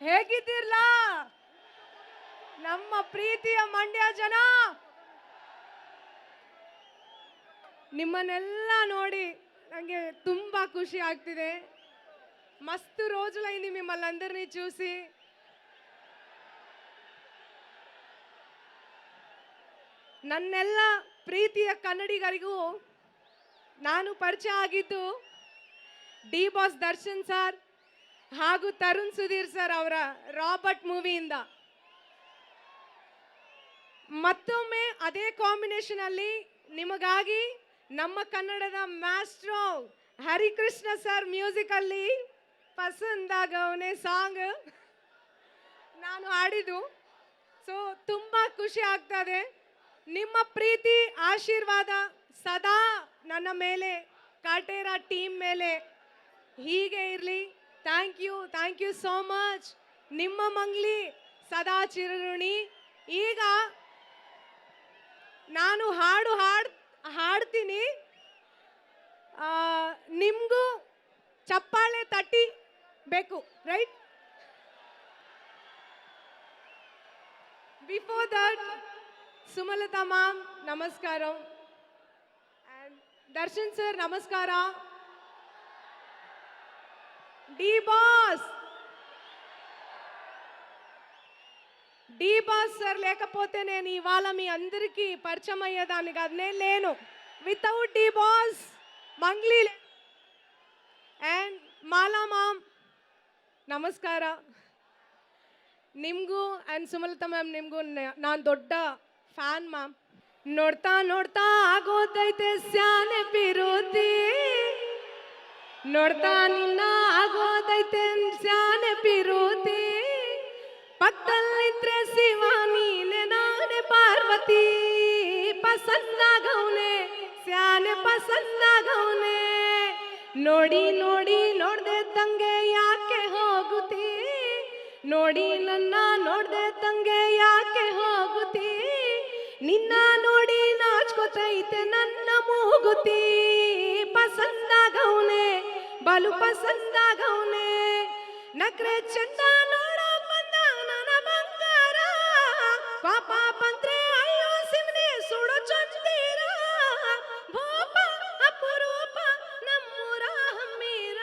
ಹೇಗಿದ್ದೀರ್ಲ ನಮ್ಮ ಪ್ರೀತಿಯ ಮಂಡ್ಯ ಜನ ನಿಮ್ಮನ್ನೆಲ್ಲ ನೋಡಿ ನನಗೆ ತುಂಬಾ ಖುಷి ಆಗ್ತಿದೆ మస్తు రోజులైంది మిమ్మల్ని అందరినీ చూసి ನನ್ನೆಲ್ಲ ಪ್ರೀತಿಯ ಕನ್ನಡಿಗರಿಗೂ ನಾನು ಪರಿಚಯ ಆಗಿದ್ದು ಡಿ ಬಾಸ್ ದರ್ಶನ್ ಸರ್ ಹಾಗೂ ತರುಣ್ ಸುಧೀರ್ ಸರ್ ಅವರ ರಾಬರ್ಟ್ ಮೂವಿಯಿಂದ. ಮತ್ತೊಮ್ಮೆ ಅದೇ ಕಾಂಬಿನೇಷನ್ ಅಲ್ಲಿ ನಿಮಗಾಗಿ ನಮ್ಮ ಕನ್ನಡದ ಮ್ಯಾಸ್ಟ್ರೋ ಹರಿಕೃಷ್ಣ ಸರ್ ಮ್ಯೂಸಿಕ್ ಅಲ್ಲಿ ಪಸಂದಾಗವನೇ ಸಾಂಗ್ ನಾನು ಹಾಡಿದ್ದು. ಸೊ ತುಂಬಾ ಖುಷಿ ಆಗ್ತದೆ. ನಿಮ್ಮ ಪ್ರೀತಿ, ಆಶೀರ್ವಾದ ಸದಾ ನನ್ನ ಮೇಲೆ, ಕಾಟೇರ ಟೀಮ್ ಮೇಲೆ ಹೀಗೆ ಇರಲಿ. Thank you thank you so much ನಿಮ್ಮ ಮಂಗ್ಲಿ ಸದಾ ಚಿರಋಣಿ ಈಗ ನಾನು ಹಾಡು ಹಾಡ್ ಹಾಡ್ತೀನಿ ಆ, ನಿಮ್ಗೂ ಚಪ್ಪಾಳೆ ತಟ್ಟಿ ಬೇಕು right before that Sumalatha ma'am ನಮಸ್ಕಾರ ಅಂಡ್ ದರ್ಶನ್ ಸರ್ ನಮಸ್ಕಾರ D boss D boss sir లేకపోతే నేను ఇవాళ మీ అందరికీ పరిచయం అయ్యేదాన్ని కాదు నేను లేను without D boss Mangli and Mala ma'am ನಮಸ್ಕಾರ ನಿಮಗೂ ಆ್ಯಂಡ್ ಸುಮಲತಾ ಮ್ಯಾಮ್ ನಿಮಗೂ ನಾನು ದೊಡ್ಡ ಫ್ಯಾನ್ ಮ್ಯಾಮ್ ನೋಡ್ತಾ ನೋಡ್ತಾ ಆಗೋದೈತೆ ಸ್ಯಾನೆ ಪಿರೋತಿ ನೋಡ್ತಾ ನಿನ್ನ ಆಗೋದೈತೆ ಜ್ಞಾನ ಪಿರೋತಿ ಪಕ್ಕದಲ್ಲಿದ್ರೆ ಶಿವ ನೀನೆ ನಾನೆ ಪಾರ್ವತಿ. ಪಸನ್ನಾಗವನೆ ಸ್ಯಾನ ಪಸನ್ನಾಗವನೆ ನೋಡಿ ನೋಡಿ, ನೋಡ್ದೆ ತಂಗೆ ಯಾಕೆ ಹೋಗುತ್ತಿ ನೋಡಿ, ನನ್ನ ನೋಡ್ದೆ ತಂಗೆ ಯಾಕೆ ಹೋಗುತ್ತಿ ನಿನ್ನ ನೋಡಿ ನಾಚ್ಕೊತೈತೆ ನನ್ನ ಮೂಗುತ್ತೀ ಬಲು ಪಸಂದಾಗವ್ನೆ ನಕ್ರೆ ಚಂದ ನೋಡ ಬಂದ ನನ್ನ ಬಂಗಾರ. ಪಾಪ ಬಂದ್ರೆ ಅಯ್ಯೋ ಸಿಮ್ನೆ ಸುಡು ಚಂದೀರ. ಭೂಪ, ಅಪರೂಪ, ನಮ್ಮೂರ ಹಮ್ಮೀರ.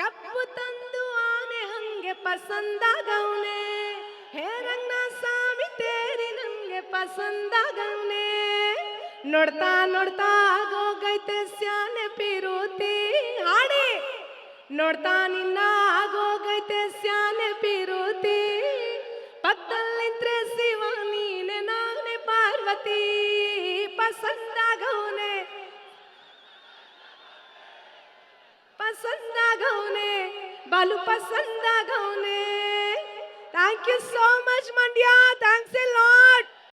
ಕಪ್ಪು ತಂದು ಆನೆ ಹಂಗೆ ಪಸಂದಾಗವ್ನೆ ಹೇ ರಂಗನ ಸ್ವಾಮಿ, ತೇರಿ ನಂಗೆ ಪಸಂದಾಗವ್ನೆ ನೋಡ್ತಾ ನೋಡ್ತಾ ಆಗೋಗೈತೆ ಸ್ಯಾನೆ ಪಿರುತಿ. ಹಾಡಿ. ನೋಡ್ತಾ ನಿನ್ನ ಆಗೋಗೈತೆ ಸ್ಯಾನೆ ಪಿರುತಿ. ಪಕ್ಕದಲ್ಲಿದ್ರೆ ಶಿವ ನೀನೆ ನಾನೆ ಪಾರ್ವತಿ. ಪಸಂದಾಗೌನೆ ಪಸಂದಾಗೌನೆ ಬಲು ಪಸಂದಾಗೌನೆ thank you so much Mandya. Thanks a lot